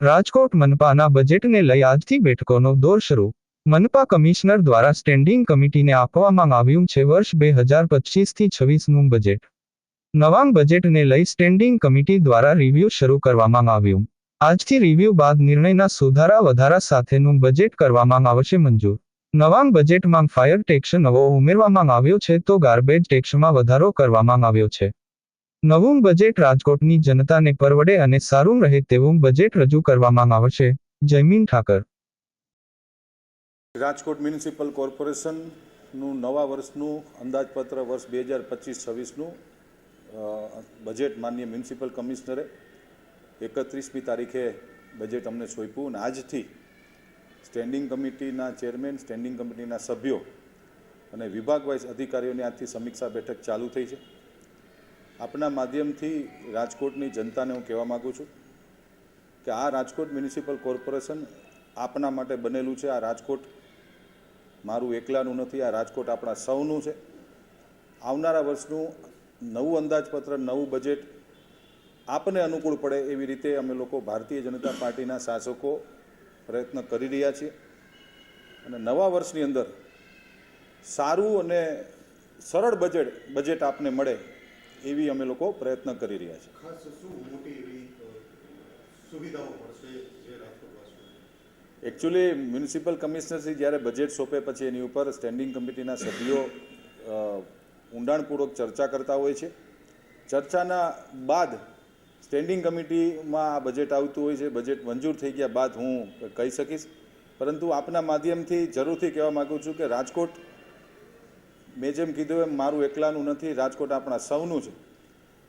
રાજકોટ મનપાના બજેટને લઈ આજથી બેઠકોનો દોર શરૂ. મનપા કમિશનર દ્વારા સ્ટેન્ડિંગ કમિટીને આપવામાં આવ્યું છે વર્ષ બે હજાર પચીસથી છવ્વીસનું બજેટ. નવાંગ બજેટને લઈ સ્ટેન્ડિંગ કમિટી દ્વારા રિવ્યૂ શરૂ કરવામાં આવ્યું. આજથી રિવ્યૂ બાદ નિર્ણયના સુધારા વધારા સાથેનું બજેટ કરવામાં આવશે મંજૂર. નવાંગ બજેટમાં ફાયર ટેક્સ નવો ઉમેરવામાં આવ્યો છે તો ગાર્બેજ ટેક્સમાં વધારો કરવામાં આવ્યો છે. નવું બજેટ રાજકોટની જનતાને પરવડે અને સારું રહે તેવું બજેટ રજૂ કરવામાં આવશે. જયમીન ઠાકર. રાજકોટ મ્યુનિસિપલ કોર્પોરેશનનું નવા વર્ષનું અંદાજપત્ર વર્ષ બે હજાર પચીસ છવ્વીસનું બજેટ માન્ય મ્યુનિસિપલ કમિશનરે એકત્રીસમી તારીખે બજેટ અમને સોંપ્યું અને આજથી સ્ટેન્ડિંગ કમિટીના ચેરમેન, સ્ટેન્ડિંગ કમિટીના સભ્યો અને વિભાગ વાઇઝ અધિકારીઓની આજથી સમીક્ષા બેઠક ચાલુ થઈ છે. આપના માધ્યમથી રાજકોટની જનતાને હું કહેવા માગું છું કે આ રાજકોટ મ્યુનિસિપલ કોર્પોરેશન આપના માટે બનેલું છે. આ રાજકોટ મારું એકલાનું નથી, આ રાજકોટ આપણા સૌનું છે. આવનારા વર્ષનું નવું અંદાજપત્ર, નવું બજેટ આપને અનુકૂળ પડે એવી રીતે અમે લોકો ભારતીય જનતા પાર્ટીના શાસકો પ્રયત્ન કરી રહ્યા છીએ. અને નવા વર્ષની અંદર સારું અને સરળ બજેટ બજેટ આપને મળે એવી અમે લોકો પ્રયત્ન કરી રહ્યા છીએ. ખાસ શું મોટી એવી સુવિધાઓ મળશે જે રાજકોટવાસીઓને? એકચ્યુઅલી મ્યુનિસિપલ કમિશનરશ્રી જ્યારે બજેટ સોંપે પછી એની ઉપર સ્ટેન્ડિંગ કમિટીના સભ્યો ઊંડાણપૂર્વક ચર્ચા કરતા હોય છે. ચર્ચાના બાદ સ્ટેન્ડિંગ કમિટીમાં આ બજેટ આવતું હોય છે. બજેટ મંજૂર થઈ ગયા બાદ હું કહી શકીશ. પરંતુ આપના માધ્યમથી જરૂરથી કહેવા માગું છું કે રાજકોટ મેં જેમ કીધું એમ મારું એકલાનું નથી રાજકોટ આપણા સૌનું છે.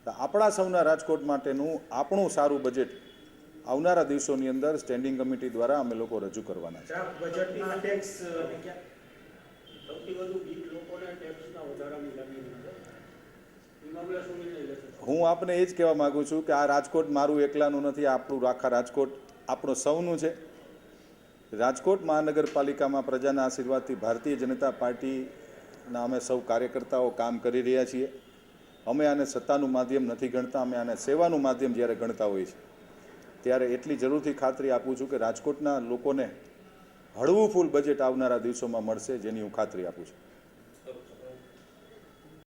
તો આપણા સૌના રાજકોટ માટેનું આપણું સારું બજેટ આવનારા દિવસોની અંદર સ્ટેન્ડિંગ કમિટી દ્વારા અમે લોકો રજૂ કરવાના છે. હું આપને એ જ કહેવા માગું છું કે આ રાજકોટ મારું એકલાનું નથી આ આપણું આખા રાજકોટ આપણું સૌનું છે. રાજકોટ મહાનગરપાલિકામાં પ્રજાના આશીર્વાદથી ભારતીય જનતા પાર્ટીના અમે સૌ કાર્યકર્તાઓ કામ કરી રહ્યા છીએ. અમે આને સત્તાનું માધ્યમ નથી ગણતા, અમે આને સેવાનું માધ્યમ જ્યારે ગણતા હોઈએ છીએ. ત્યારે એટલી જરૂરથી ખાતરી આપું છું કે રાજકોટના લોકોને હળવું ફૂલ બજેટ આવનારા દિવસોમાં મળશે, જેની હું ખાતરી આપું છું.